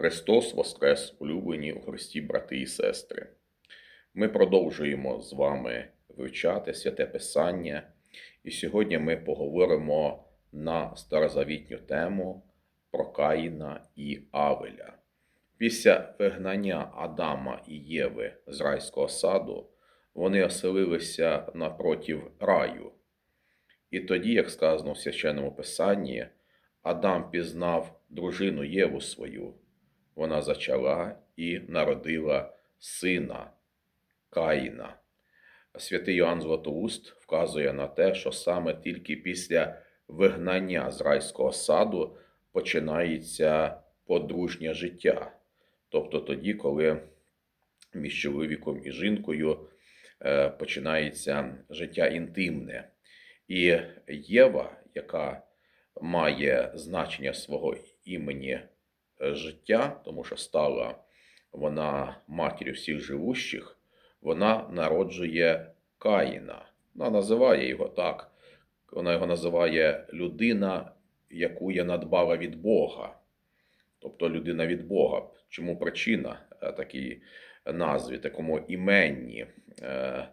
Христос Воскрес, улюблені у Христі, брати і сестри. Ми продовжуємо з вами вивчати святе Писання, і сьогодні ми поговоримо на старозавітню тему про Каїна і Авеля. Після вигнання Адама і Єви з райського саду вони оселилися напротив раю. І тоді, як сказано в священному Писанні, Адам пізнав дружину Єву свою. Вона зачала і народила сина Каїна. Святий Йоанн Златоуст вказує на те, що саме тільки після вигнання з райського саду починається подружнє життя. Тобто тоді, коли між чоловіком і жінкою е, починається життя інтимне. І Єва, яка має значення свого імені життя, тому що стала вона матір'ю всіх живущих, вона народжує Каїна. Вона називає його так. Вона його називає людина, яку я надбала від Бога. Тобто людина від Бога. Чому причина е, такій назві, такому іменні? Е,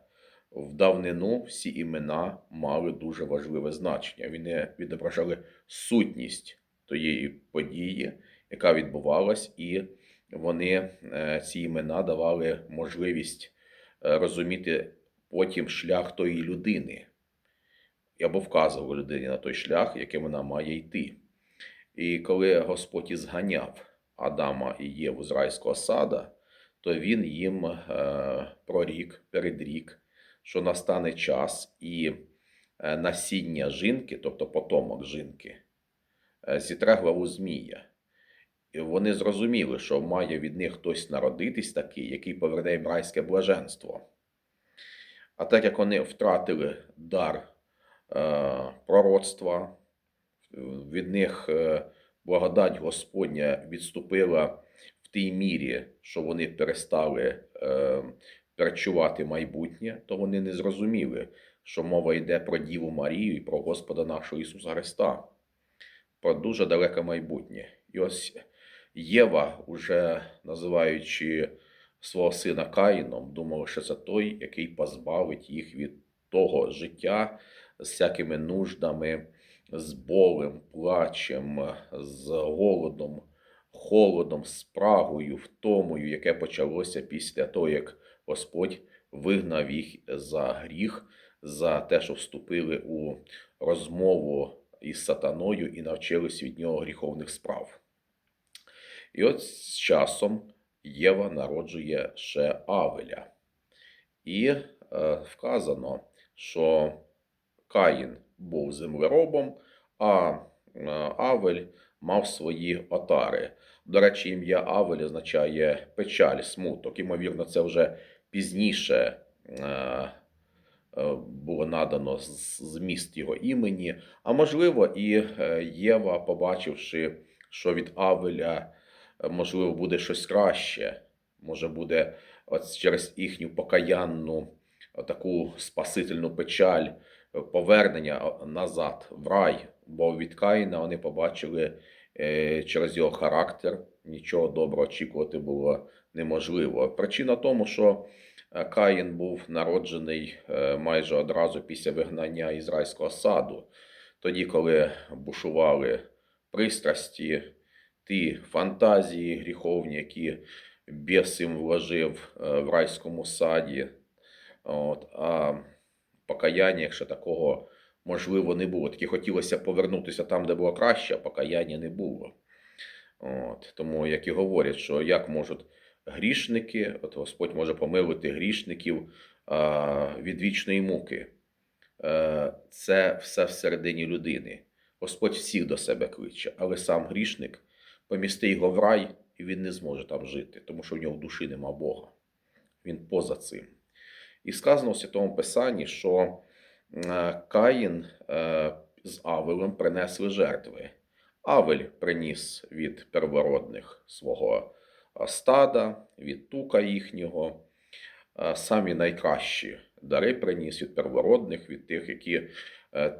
В давнину всі імена мали дуже важливе значення. Вони відображали сутність тієї події, яка відбувалась, і вони е, ці імена давали можливість е, розуміти потім шлях тої людини, або вказували людині на той шлях, яким вона має йти. І коли Господь ізганяв Адама і Єву з райського сада, то він їм е, прорік, передрік, що настане час і насіння жінки, тобто потомок жінки, зітре главу Змія. Вони зрозуміли, що має від них хтось народитись такий, який поверне їм райське блаженство. А так як вони втратили дар е, пророцтва, від них е, благодать Господня відступила в тій мірі, що вони перестали е, перечувати майбутнє, то вони не зрозуміли, що мова йде про Діву Марію і про Господа нашого Ісуса Христа, про дуже далеке майбутнє. І ось Єва, уже називаючи свого сина Каїном, думала, що це той, який позбавить їх від того життя з всякими нуждами, з болем, плачем, з голодом, холодом, спрагою, втомою, яке почалося після того, як Господь вигнав їх за гріх, за те, що вступили у розмову із сатаною і навчились від нього гріховних справ. І от з часом Єва народжує ще Авеля. І е, вказано, що Каїн був землеробом, а е, Авель мав свої отари. До речі, ім'я Авель означає печаль, смуток. Ймовірно, це вже пізніше е, е, було надано зміст його імені. А можливо, і е, Єва, побачивши, що від Авеля можливо буде щось краще, може буде от через їхню покаянну таку спасительну печаль е, повернення назад в рай, бо від Каїна вони побачили е, через його характер. Нічого доброго очікувати було неможливо. Причина тому, що е, Каїн був народжений майже одразу після вигнання із райського саду, тоді, коли бушували пристрасті, ті фантазії гріховні, які біс їм вложив е, в райському саді. От, а покаяння, якщо такого можливо не було. Таки хотілося повернутися там, де було краще, а покаяння не було. От, тому, як і говорять, що як можуть грішники, от Господь може помилити грішників а, від вічної муки. Е, Це все всередині людини. Господь всіх до себе кличе, але сам грішник помісти його в рай, і він не зможе там жити, тому що в нього в душі нема Бога. Він поза цим. І сказано в Святому Писанні, що е, Каїн е, з Авелем принесли жертви. Авель приніс від первородних свого е, стада, від тука їхнього, самі найкращі дари приніс від первородних, від тих, які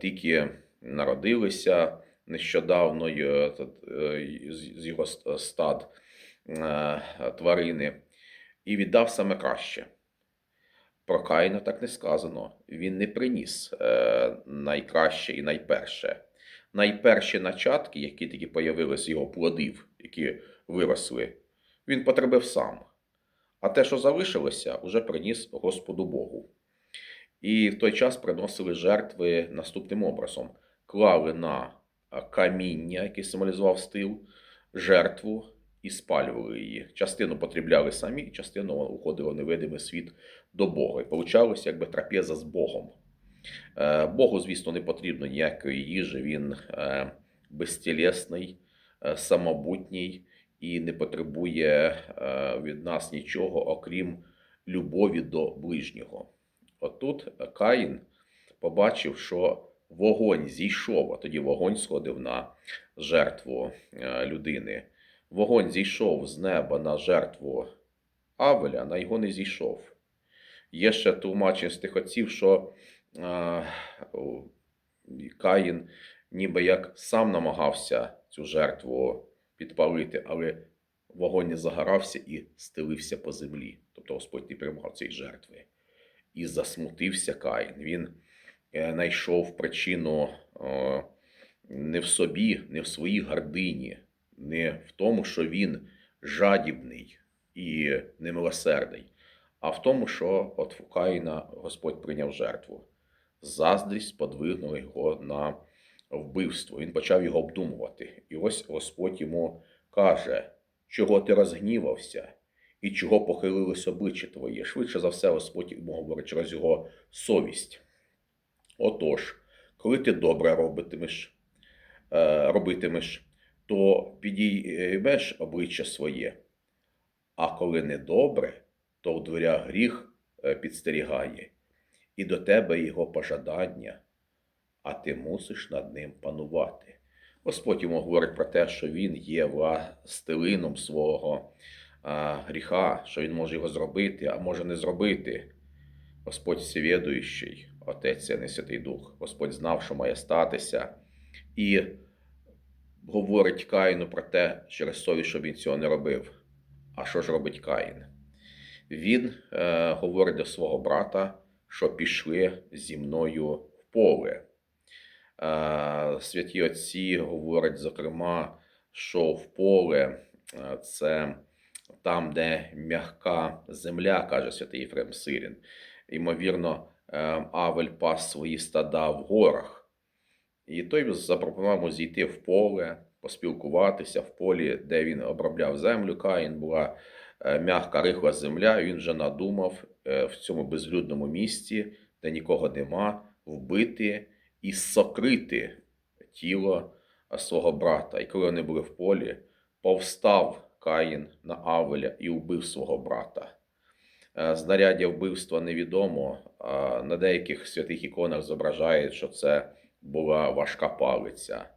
тільки народилися нещодавно е, е, з його стад. е, тварини, і віддав саме краще. Про Каїна так не сказано. Він не приніс найкраще і найперше. Найперші начатки, які тільки появилися його плодів, які виросли, він потребив сам. А те, що залишилося, уже приніс Господу Богу. І в той час приносили жертви наступним образом: клали на каміння, яке символізував стил, жертву і спалювали її. Частину потрібляли самі, частину уходило невидимий світ до Бога. І получалося якби трапеза з Богом. Е, Богу, звісно, не потрібно ніякої їжі, він е, безтілесний, е, самобутній і не потребує від нас нічого, окрім любові до ближнього. Отут Каїн побачив, що вогонь зійшов, а тоді вогонь сходив на жертву е, людини. Вогонь зійшов з неба на жертву Авеля, на його не зійшов. Є ще тлумачення з тих отців, що е, Каїн ніби як сам намагався цю жертву підпалити, але вогонь не загорався і стелився по землі. Тобто Господь не приймав цієї жертви. І засмутився Каїн. Він знайшов причину е, не в собі, не в своїй гордині, не в тому, що він жадібний і немилосердний, а в тому, що от у Каїна Господь прийняв жертву. Заздрість сподвигнула його на вбивство. Він почав його обдумувати. І ось Господь йому каже, чого ти розгнівався і чого похилилось обличчя твоє. Швидше за все, Господь йому говорить через його совість. Отож, коли ти добре робитимеш, е, робитимеш, то підіймеш обличчя своє. А коли недобре, то в дверях гріх е, підстерігає, і до тебе його пожадання, а ти мусиш над ним панувати. Господь йому говорить про те, що він є властелином свого а, гріха, що він може його зробити, а може не зробити. Господь всевідуючий, Отець не Святий Дух. Господь знав, що має статися, і говорить Каїну про те, через совість, щоб він цього не робив. А що ж робить Каїн? Він е, говорить до свого брата, що пішли зі мною в поле. Е, Святі отці говорять, зокрема, що в поле е, це там, де м'яка земля, каже святий Єфрем Сирін. Ймовірно, Авель пас свої стада в горах. І той запропонував йому зійти в поле, поспілкуватися в полі, де він обробляв землю. Каїн була е, м'яка рихла земля. Він вже надумав е, в цьому безлюдному місці, де нікого нема, вбити і сокрити тіло е, свого брата. І коли вони були в полі, повстав Каїн на Авеля і вбив свого брата. Е, Знаряддя вбивства невідомо. На деяких святих іконах зображають, що це була важка палиця,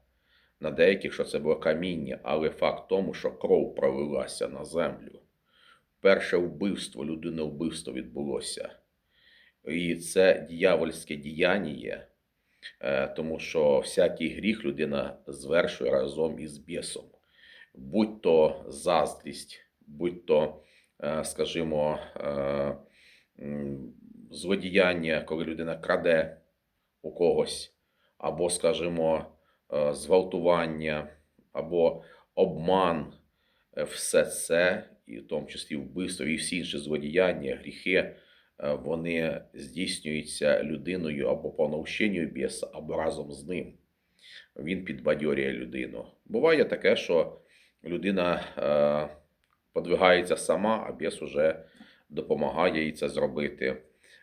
на деяких, що це було каміння, але факт тому, що кров пролилася на землю. Перше вбивство, людине вбивство відбулося. І це дьявольське діяння, е, тому що всякий гріх людина звершує разом із бісом. Будь то заздрість, будь то, е, скажімо, е, злодіяння, коли людина краде у когось, або, скажімо, е, зґвалтування, або обман, Е, все це, і в тому числі вбивство, і всі інші злодіяння, гріхи, е, вони здійснюються людиною або по навченню біса, або разом з ним. Він підбадьорює людину. Буває таке, що людина е, подвигається сама, а біс уже допомагає їй це зробити.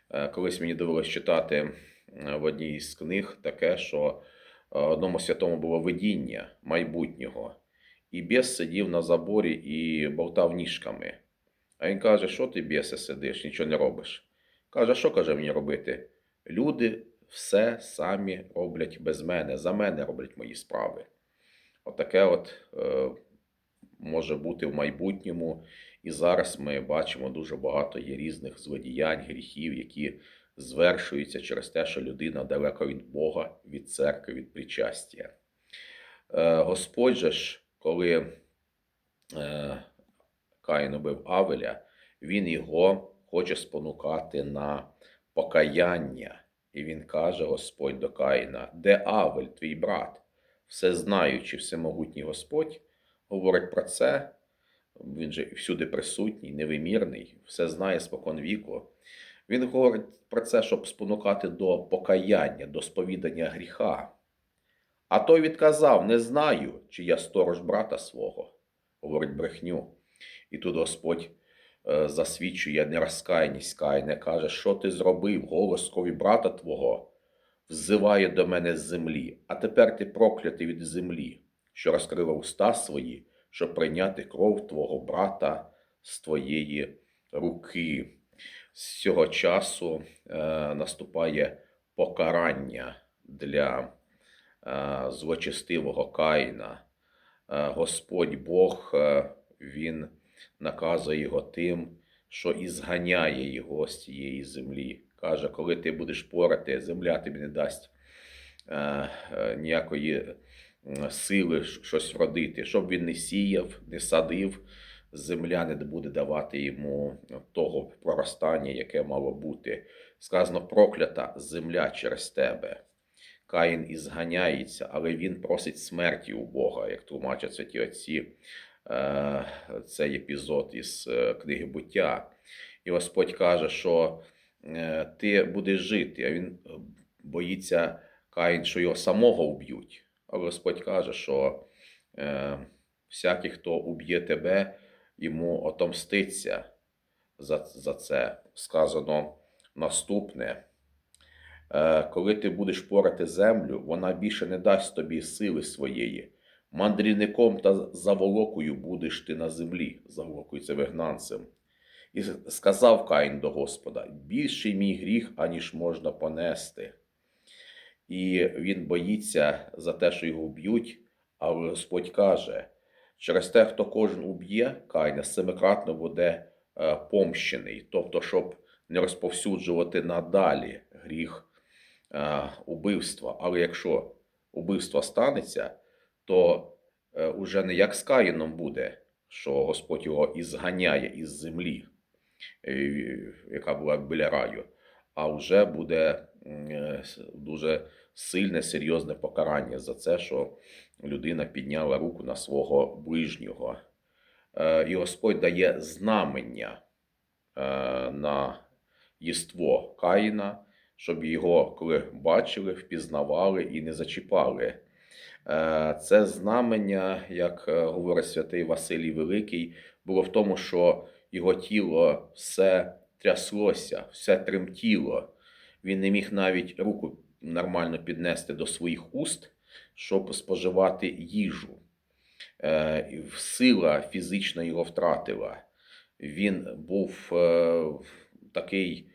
Е, Колись мені довелось читати е, в одній із книг таке, що е, одному святому було видіння майбутнього. І біс сидів на заборі і болтав ніжками. А він каже, що ти, бісе, сидиш, нічого не робиш. Каже, що каже мені робити? Люди все самі роблять без мене, за мене роблять мої справи. Отаке от е, може бути в майбутньому. І зараз ми бачимо дуже багато є різних злодіянь, гріхів, які звершуються через те, що людина далеко від Бога, від церкви, від причастя. Е, Господь же ж, коли е, Каїн убив Авеля, він його хоче спонукати на покаяння. І він каже Господь до Каїна: Де Авель, твій брат? Всезнаючий, всемогутній Господь говорить про це. Він же всюди присутній, невимірний, все знає спокон віку. Він говорить про це, щоб спонукати до покаяння, до сповідання гріха. А той відказав: Не знаю, чи я сторож брата свого, говорить брехню. І тут Господь е, засвідчує нерозкаяність Каїна, каже, що ти зробив, голос крові брата твого взиває до мене з землі, а тепер ти проклятий від землі, що розкрила уста свої, щоб прийняти кров твого брата з твоєї руки. З цього часу е, наступає покарання для е, злочестивого Каїна. Е, Господь Бог, е, Він наказує його тим, що і зганяє його з цієї землі. Каже, коли ти будеш порати, земля тобі не дасть е, е, ніякої сили щось вродити. Щоб він не сіяв, не садив, земля не буде давати йому того проростання, яке мало бути. Сказано, проклята земля через тебе. Каїн і зганяється, але він просить смерті у Бога, як тлумачать святі отці е, цей епізод із е, книги буття. І Господь каже, що е, ти будеш жити, а він боїться Каїн, що його самого вб'ють. Господь каже, що е, всякий, хто уб'є тебе, йому отомститься за, за це. Сказано наступне. Е, Коли ти будеш порати землю, вона більше не дасть тобі сили своєї. Мандрівником та заволокою будеш ти на землі, заволокою це вигнанцем. І сказав Каїн до Господа: більший мій гріх, аніж можна понести. І він боїться за те, що його вб'ють, але Господь каже: через те, хто кожен уб'є Каїна, семикратно буде е, помщений, тобто, щоб не розповсюджувати надалі гріх е, убивства. Але якщо убивство станеться, то е, уже не як з Каїном буде, що Господь його ізганяє із землі, яка була біля раю, а вже буде дуже сильне, серйозне покарання за це, що людина підняла руку на свого ближнього. Е, І Господь дає знамення е, на єство Каїна, щоб його, коли бачили, впізнавали і не зачіпали. Е, Це знамення, як е, говорить святий Василій Великий, було в тому, що його тіло все тряслося, все тремтіло. Він не міг навіть руку нормально піднести до своїх уст, щоб споживати їжу. Е, Сила фізична його втратила. Він був е, такий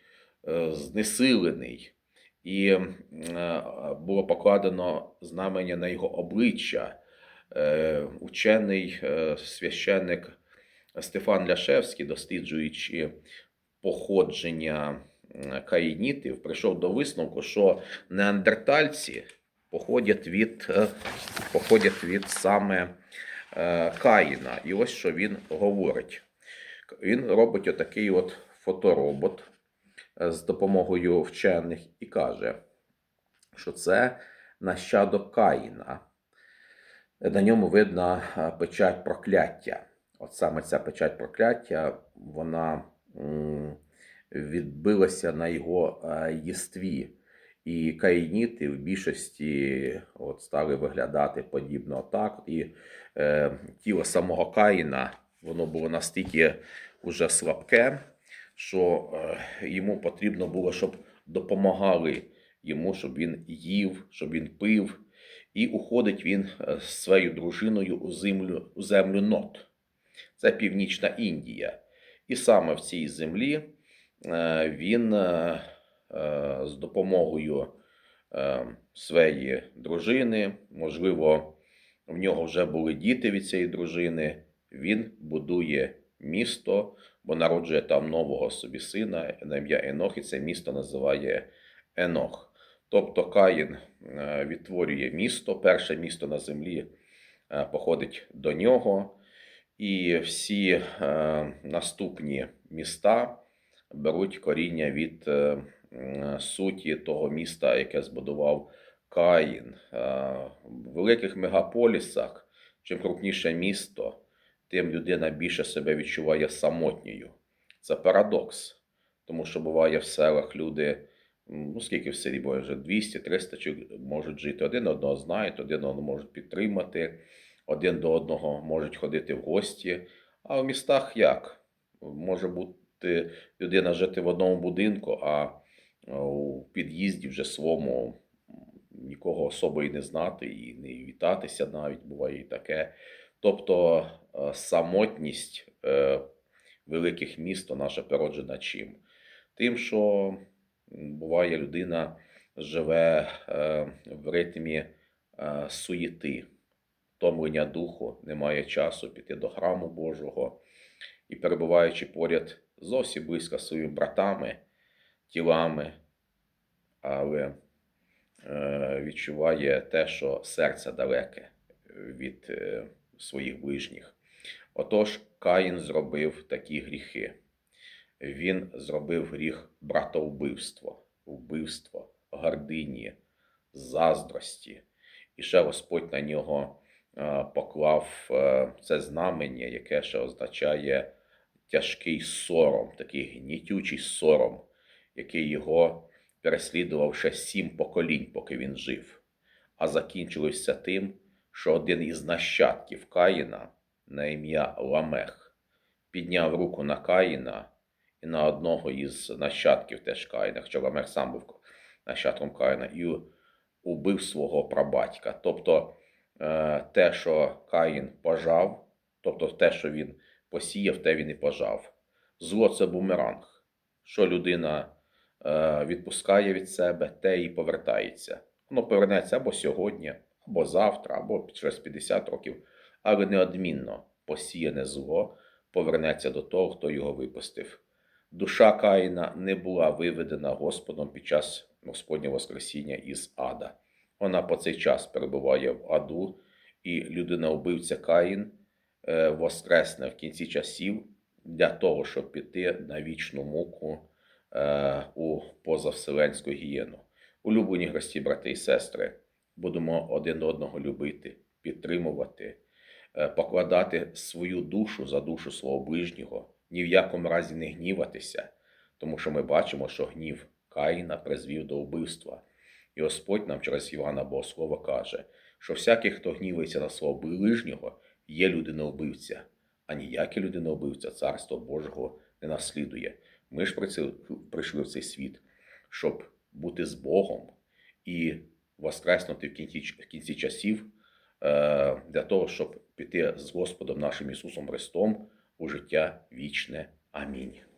е, знесилений, і було покладено знамення на його обличчя. Учений священник Стефан Ляшевський, досліджуючи походження каїнітів, прийшов до висновку, що неандертальці походять від, е, походять від саме е, Каїна. І ось що він говорить. Він робить отакий от фоторобот е, з допомогою вчених і каже, що це нащадок Каїна. На ньому видно е, печать прокляття. От саме ця печать прокляття, вона відбилася на його е, єстві. І каїніти в більшості от, стали виглядати подібно так. І е, тіло самого Каїна воно було настільки уже слабке, що е, йому потрібно було, щоб допомагали йому, щоб він їв, щоб він пив. І уходить він е, з своєю дружиною у землю, у землю Нот. Це Північна Індія. І саме в цій землі він е, е, з допомогою е, своєї дружини, можливо, в нього вже були діти від цієї дружини. Він будує місто, бо народжує там нового собі сина на ім'я Енох, і це місто називає Енох. Тобто Каїн е, відтворює місто, перше місто на землі е, походить до нього, І всі е, наступні міста беруть коріння від е, суті того міста, яке збудував Каїн. Е, в великих мегаполісах, чим крупніше місто, тим людина більше себе відчуває самотньою. Це парадокс. Тому що буває в селах люди, ну скільки в селі буває вже 200-300 чи можуть жити, один одного знають, один одного можуть підтримати, один до одного можуть ходити в гості. А в містах як? Може бути людина жити в одному будинку, а у під'їзді вже своєму нікого особо і не знати, і не вітатися навіть буває і таке. Тобто самотність е, великих міст наша породжена чим? Тим, що буває людина живе е, в ритмі е, суєти, втомлення духу, немає часу піти до храму Божого і перебуваючи поряд зовсім близько з своїми братами, тілами, але е, відчуває те, що серце далеке від е, своїх ближніх. Отож, Каїн зробив такі гріхи. Він зробив гріх братовбивство, вбивство, гордині, заздрості. І ще Господь на нього е, поклав це знамення, яке ще означає тяжкий сором, такий гнітючий сором, який його переслідував ще сім поколінь, поки він жив. А закінчилося тим, що один із нащадків Каїна на ім'я Ламех підняв руку на Каїна і на одного із нащадків теж Каїна, хоча Ламех сам був нащадком Каїна, і убив свого прабатька. Тобто е, те, що Каїн пожав, тобто те, що він посіяв, те він і пожав. Зло це бумеранг. Що людина е, відпускає від себе, те і повертається. Воно повернеться або сьогодні, або завтра, або через 50 років, але неодмінно посіяне зло повернеться до того, хто його випустив. Душа Каїна не була виведена Господом під час Господнього Воскресіння із ада. Вона по цей час перебуває в аду, і людина-убивця Каїн воскресне в кінці часів для того, щоб піти на вічну муку е, у позавселенську гієну. Улюблені гості, брати і сестри, будемо один одного любити, підтримувати, е, покладати свою душу за душу свого ближнього, ні в якому разі не гніватися, тому що ми бачимо, що гнів Каїна призвів до вбивства. І Господь нам через Івана Богослова каже, що всякий, хто гнівається на свого ближнього, є людина-убивця, а ніякі людина-убивця царство Божого не наслідує. Ми ж прийшли- в цей світ, щоб бути з Богом і воскреснути в кінці, в кінці часів е, для того, щоб піти з Господом нашим Ісусом Христом у життя вічне. Амінь.